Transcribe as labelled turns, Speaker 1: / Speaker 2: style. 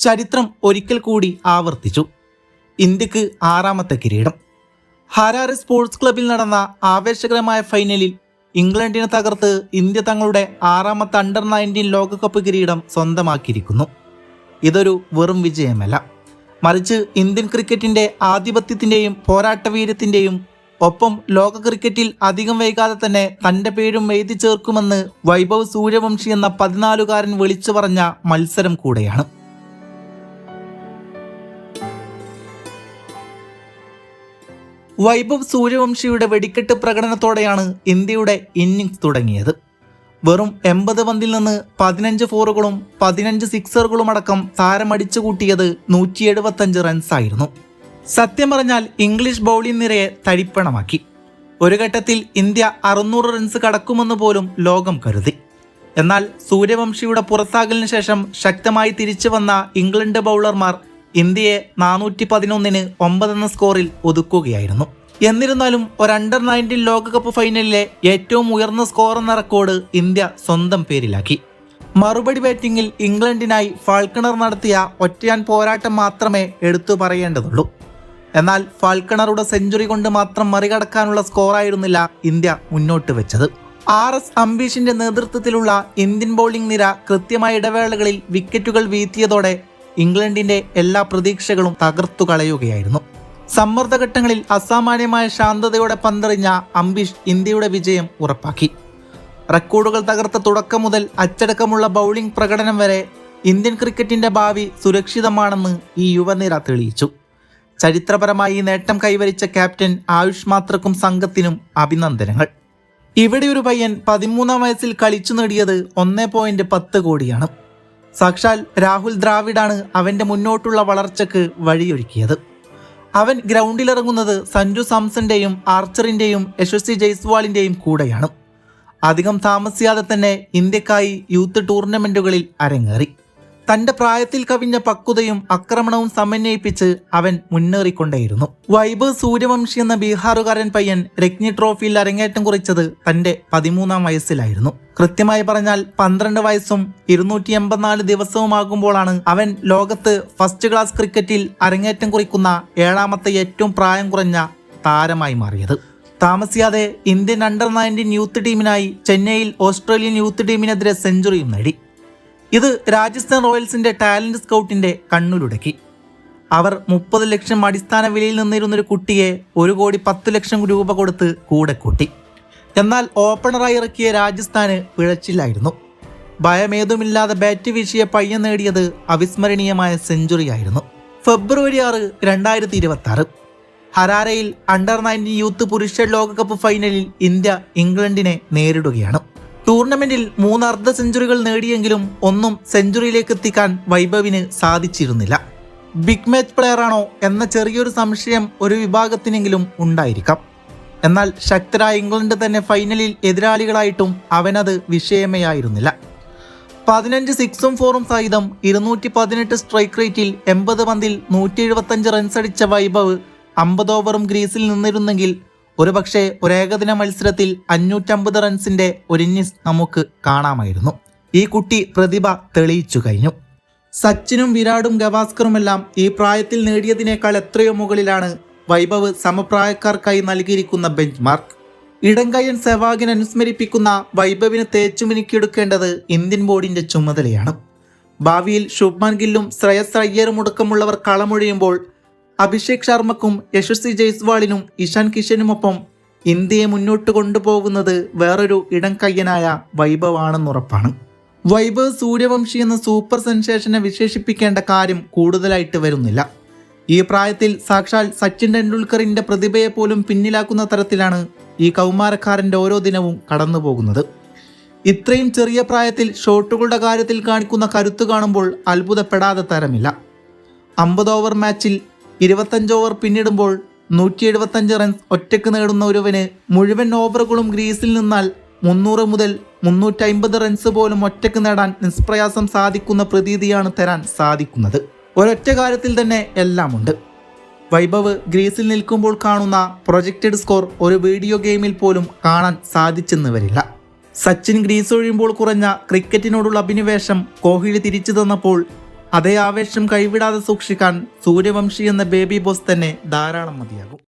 Speaker 1: ചരിത്രം ഒരിക്കൽ കൂടി ആവർത്തിച്ചു. ഇന്ത്യയ്ക്ക് ആറാമത്തെ കിരീടം. ഹരാരെ സ്പോർട്സ് ക്ലബിൽ നടന്ന ആവേശകരമായ ഫൈനലിൽ ഇംഗ്ലണ്ടിനെ തകർത്ത് ഇന്ത്യ തങ്ങളുടെ ആറാമത്തെ അണ്ടർ നയന്റീൻ ലോകകപ്പ് കിരീടം സ്വന്തമാക്കിയിരിക്കുന്നു. ഇതൊരു വെറും വിജയമല്ല. മറിച്ച് ഇന്ത്യൻ ക്രിക്കറ്റിന്റെ ആധിപത്യത്തിന്റെയും പോരാട്ടവീര്യത്തിന്റെയും ഒപ്പം ലോക ക്രിക്കറ്റിൽ അധികം വൈകാതെ തന്നെ തന്റെ പേരും എഴുതി ചേർക്കുമെന്ന് വൈഭവ് സൂര്യവംശി എന്ന പതിനാലുകാരൻ വിളിച്ചു പറഞ്ഞ മത്സരം കൂടെയാണ്. വൈഭവ് സൂര്യവംശിയുടെ വെടിക്കെട്ട് പ്രകടനത്തോടെയാണ് ഇന്ത്യയുടെ ഇന്നിംഗ്സ് തുടങ്ങിയത്. വെറും എൺപത് പന്തിൽ നിന്ന് പതിനഞ്ച് ഫോറുകളും പതിനഞ്ച് സിക്സറുകളും അടക്കം താരമടിച്ചു കൂട്ടിയത് നൂറ്റി എഴുപത്തഞ്ച് റൺസായിരുന്നു. സത്യം പറഞ്ഞാൽ ഇംഗ്ലീഷ് ബൗളിംഗ് നിരയെ തടിപ്പണമാക്കി ഒരു ഘട്ടത്തിൽ ഇന്ത്യ അറുന്നൂറ് റൺസ് കടക്കുമെന്ന് പോലും ലോകം കരുതി. എന്നാൽ സൂര്യവംശിയുടെ പുറത്താകലിന് ശേഷം ശക്തമായി തിരിച്ചു വന്ന ഇംഗ്ലണ്ട് ബൗളർമാർ ഇന്ത്യയെ നാനൂറ്റി പതിനൊന്നിന് ഒമ്പതെന്ന സ്കോറിൽ ഒതുക്കുകയായിരുന്നു. എന്നിരുന്നാലും ഒരു അണ്ടർ നയന്റീൻ ലോകകപ്പ് ഫൈനലിലെ ഏറ്റവും ഉയർന്ന സ്കോർ എന്ന റെക്കോർഡ് ഇന്ത്യ സ്വന്തം പേരിലാക്കി. മറുപടി ബാറ്റിംഗിൽ ഇംഗ്ലണ്ടിനായി ഫാൾക്കണർ നടത്തിയ ഒറ്റയാൻ പോരാട്ടം മാത്രമേ എടുത്തു പറയേണ്ടതുള്ളൂ. എന്നാൽ ഫാൽക്കണറുടെ സെഞ്ചുറി കൊണ്ട് മാത്രം മറികടക്കാനുള്ള സ്കോറായിരുന്നില്ല ഇന്ത്യ മുന്നോട്ട് വെച്ചത്. ആർ എസ് അംബീഷിന്റെ നേതൃത്വത്തിലുള്ള ഇന്ത്യൻ ബൗളിംഗ് നിര കൃത്യമായ ഇടവേളകളിൽ വിക്കറ്റുകൾ വീഴ്ത്തിയതോടെ ഇംഗ്ലണ്ടിന്റെ എല്ലാ പ്രതീക്ഷകളും തകർത്തു കളയുകയായിരുന്നു. സമ്മർദ്ദഘട്ടങ്ങളിൽ അസാമാന്യമായ ശാന്തതയോടെ പന്തെറിഞ്ഞ അംബിഷ് ഇന്ത്യയുടെ വിജയം ഉറപ്പാക്കി. റെക്കോർഡുകൾ തകർത്ത തുടക്കം മുതൽ അച്ചടക്കമുള്ള ബൗളിംഗ് പ്രകടനം വരെ ഇന്ത്യൻ ക്രിക്കറ്റിന്റെ ഭാവി സുരക്ഷിതമാണെന്ന് ഈ യുവനിര തെളിയിച്ചു. ചരിത്രപരമായി ഈ നേട്ടം കൈവരിച്ച ക്യാപ്റ്റൻ ആയുഷ് മാത്രക്കും സംഘത്തിനും അഭിനന്ദനങ്ങൾ. ഇവിടെ ഒരു പയ്യൻ പതിമൂന്നാം വയസ്സിൽ കളിച്ചു നേടിയത് ഒന്നേ പോയിന്റ് പത്ത് കോടിയാണ്. സാക്ഷാൽ രാഹുൽ ദ്രാവിഡാണ് അവന്റെ മുന്നോട്ടുള്ള വളർച്ചയ്ക്ക് വഴിയൊരുക്കിയത്. അവൻ ഗ്രൗണ്ടിലിറങ്ങുന്നത് സഞ്ജു സാംസന്റെയും ആർച്ചറിന്റെയും യശസ്വി ജയ്സ്വാളിന്റെയും കൂടെയാണ്. അധികം താമസിയാതെ തന്നെ ഇന്ത്യക്കായി യൂത്ത് ടൂർണമെന്റുകളിൽ അരങ്ങേറി. തന്റെ പ്രായത്തിൽ കവിഞ്ഞ പക്വതയും ആക്രമണവും സമന്വയിപ്പിച്ച് അവൻ മുന്നേറിക്കൊണ്ടേയിരുന്നു. വൈബ് സൂര്യവംശി എന്ന ബീഹാറുകാരൻ പയ്യൻ രജ്ഞി ട്രോഫിയിൽ അരങ്ങേറ്റം കുറിച്ചത് തന്റെ പതിമൂന്നാം വയസ്സിലായിരുന്നു. കൃത്യമായി പറഞ്ഞാൽ പന്ത്രണ്ട് വയസ്സും ഇരുന്നൂറ്റി എൺപത്തിനാല് ദിവസവുമാകുമ്പോഴാണ് അവൻ ലോകത്ത് ഫസ്റ്റ് ക്ലാസ് ക്രിക്കറ്റിൽ അരങ്ങേറ്റം കുറിക്കുന്ന ഏഴാമത്തെ ഏറ്റവും പ്രായം കുറഞ്ഞ താരമായി മാറിയത്. താമസിയാതെ ഇന്ത്യൻ അണ്ടർ നയന്റീൻ യൂത്ത് ടീമിനായി ചെന്നൈയിൽ ഓസ്ട്രേലിയൻ യൂത്ത് ടീമിനെതിരെ സെഞ്ചുറിയും നേടി. ഇത് രാജസ്ഥാൻ റോയൽസിന്റെ ടാലന്റ് സ്കൗട്ടിന്റെ കണ്ണുലുടക്കി. അവർ മുപ്പത് ലക്ഷം അടിസ്ഥാന വിലയിൽ നിന്നിരുന്നൊരു കുട്ടിയെ ഒരു കോടി പത്ത് ലക്ഷം രൂപ കൊടുത്ത് കൂടെ കൂട്ടി. എന്നാൽ ഓപ്പണറായി ഇറക്കിയ രാജസ്ഥാന് പിഴച്ചില്ലായിരുന്നു. ഭയമേതുമില്ലാതെ ബാറ്റ് വീശിയ പയ്യൻ നേടിയത് അവിസ്മരണീയമായ സെഞ്ചുറിയായിരുന്നു. ഫെബ്രുവരി ആറ് രണ്ടായിരത്തി ഇരുപത്തി ആറ് ഹരാരയിൽ അണ്ടർ നയന്റീൻ യൂത്ത് പുരുഷ ലോകകപ്പ് ഫൈനലിൽ ഇന്ത്യ ഇംഗ്ലണ്ടിനെ നേരിടുകയാണ്. ടൂർണമെന്റിൽ മൂന്ന് അർദ്ധ സെഞ്ചുറികൾ നേടിയെങ്കിലും ഒന്നും സെഞ്ചുറിയിലേക്ക് എത്തിക്കാൻ വൈഭവിന് സാധിച്ചിരുന്നില്ല. ബിഗ് മാച്ച് പ്ലെയർ ആണോ എന്ന ചെറിയൊരു സംശയം ഒരു വിഭാഗത്തിനെങ്കിലും ഉണ്ടായിരിക്കാം. എന്നാൽ ശക്തരായ ഇംഗ്ലണ്ട് തന്നെ ഫൈനലിൽ എതിരാളികളായിട്ടും അവനത് വിഷയമേ ആയിരുന്നില്ല പതിനഞ്ച് സിക്സും ഫോറും സഹിതം ഇരുന്നൂറ്റി പതിനെട്ട് സ്ട്രൈക്ക് റേറ്റിൽ എൺപത് പന്തിൽ നൂറ്റി എഴുപത്തഞ്ച് റൺസ് അടിച്ച വൈഭവ് അമ്പത് ഓവറും ഗ്രീസിൽ നിന്നിരുന്നെങ്കിൽ ഒരുപക്ഷെ ഏകദിന മത്സരത്തിൽ അഞ്ഞൂറ്റമ്പത് റൺസിന്റെ ഒരു ഇന്നിങ്സ് നമുക്ക് കാണാമായിരുന്നു. ഈ കുട്ടി പ്രതിഭ തെളിയിച്ചു കഴിഞ്ഞു. സച്ചിനും വിരാടും ഗവാസ്കറുമെല്ലാം ഈ പ്രായത്തിൽ നേടിയതിനേക്കാൾ എത്രയോ മുകളിലാണ് വൈഭവ് സമപ്രായക്കാർക്കായി നൽകിയിരിക്കുന്ന ബെഞ്ച് മാർക്ക് ഇടങ്കയ്യൻ സെവാഗിനെ അനുസ്മരിപ്പിക്കുന്ന വൈഭവിന് തേച്ചുമിനുക്കിയെടുക്കേണ്ടത് ഇന്ത്യൻ ബോർഡിന്റെ ചുമതലയാണ്. ഭാവിയിൽ ശുഭ്മാൻ ഗില്ലും ശ്രേയസ് അയ്യറും അടക്കമുള്ളവർ കളമൊഴിയുമ്പോൾ അഭിഷേക് ശർമ്മക്കും യശസ്വി ജയ്സ്വാളിനും ഇഷാൻ കിഷനുമൊപ്പം ഇന്ത്യയെ മുന്നോട്ട് കൊണ്ടുപോകുന്നത് വേറൊരു ഇടം കയ്യനായ വൈഭവാണെന്നുറപ്പാണ് വൈഭവ് സൂര്യവംശി എന്ന സൂപ്പർ സെൻസേഷനെ വിശേഷിപ്പിക്കേണ്ട കാര്യം കൂടുതലായിട്ട് വരുന്നില്ല. ഈ പ്രായത്തിൽ സാക്ഷാൽ സച്ചിൻ ടെണ്ടുൽക്കറിന്റെ പ്രതിഭയെ പോലും പിന്നിലാക്കുന്ന തരത്തിലാണ് ഈ കൗമാരക്കാരന്റെ ഓരോ ദിനവും കടന്നു പോകുന്നത് ഇത്രയും ചെറിയ പ്രായത്തിൽ ഷോട്ടുകളുടെ കാര്യത്തിൽ കാണിക്കുന്ന കരുത്ത് കാണുമ്പോൾ അത്ഭുതപ്പെടാതെ തരമില്ല. അമ്പത് ഓവർ മാച്ചിൽ ഇരുപത്തഞ്ച് ഓവർ പിന്നിടുമ്പോൾ നൂറ്റി എഴുപത്തഞ്ച് റൺസ് ഒറ്റയ്ക്ക് നേടുന്ന ഒരുവന് മുഴുവൻ ഓവറുകളും ഗ്രീസിൽ നിന്നാൽ മുന്നൂറ് മുതൽ മുന്നൂറ്റി അമ്പത് റൺസ് പോലും ഒറ്റയ്ക്ക് നേടാൻ നിഷ്പ്രയാസം സാധിക്കുന്ന പ്രതീതിയാണ് തരാൻ സാധിക്കുന്നത്. ഒരൊറ്റ കാര്യത്തിൽ തന്നെ എല്ലാമുണ്ട്. വൈഭവ് ഗ്രീസിൽ നിൽക്കുമ്പോൾ കാണുന്ന പ്രൊജക്റ്റഡ് സ്കോർ ഒരു വീഡിയോ ഗെയിമിൽ പോലും കാണാൻ സാധിച്ചെന്ന് വരില്ല സച്ചിൻ ഗ്രീസ് ഒഴിയുമ്പോൾ കുറഞ്ഞ ക്രിക്കറ്റിനോടുള്ള അഭിനിവേശം കോഹ്ലി തിരിച്ചു തന്നപ്പോൾ അതേ ആവേശം കൈവിടാതെ സൂക്ഷിക്കാൻ സൂര്യവംശി എന്ന ബേബി ബോസ് തന്നെ ധാരാളം മതിയാകും.